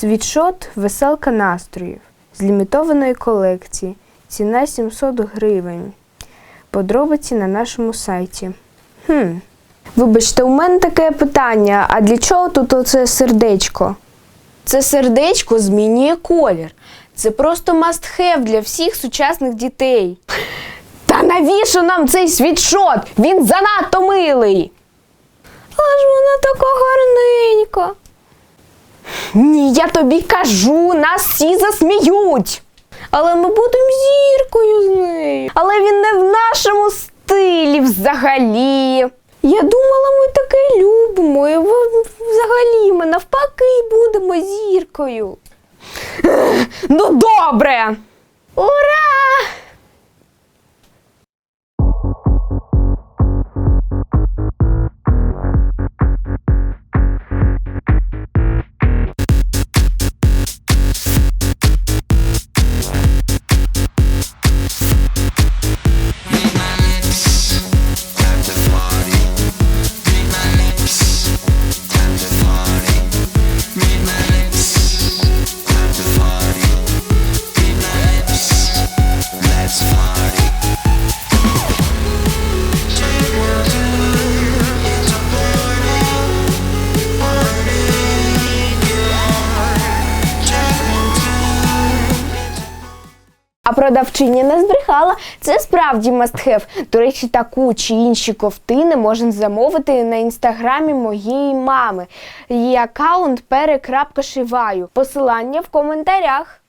Світшот веселка настроїв з лімітованої колекції. Ціна 700 гривень. Подробиці на нашому сайті. Хм. Вибачте, у мене таке питання: а для чого тут оце сердечко? Це сердечко змінює колір. Це просто must-have для всіх сучасних дітей. Та навіщо нам цей світшот? Він занадто милий. Але ж вона така гарненька. Ні, я тобі кажу, нас всі засміють. Але ми будемо зіркою з нею. Але він не в нашому стилі взагалі. Я думала, ми таке любимо. І взагалі ми навпаки будемо зіркою. Ну добре. Ура! Продавчиня не збрехала. Це справді must-have. До речі, таку чи інші ковтини можна замовити на інстаграмі моєї мами. Її аккаунт пере.шиваю. Посилання в коментарях.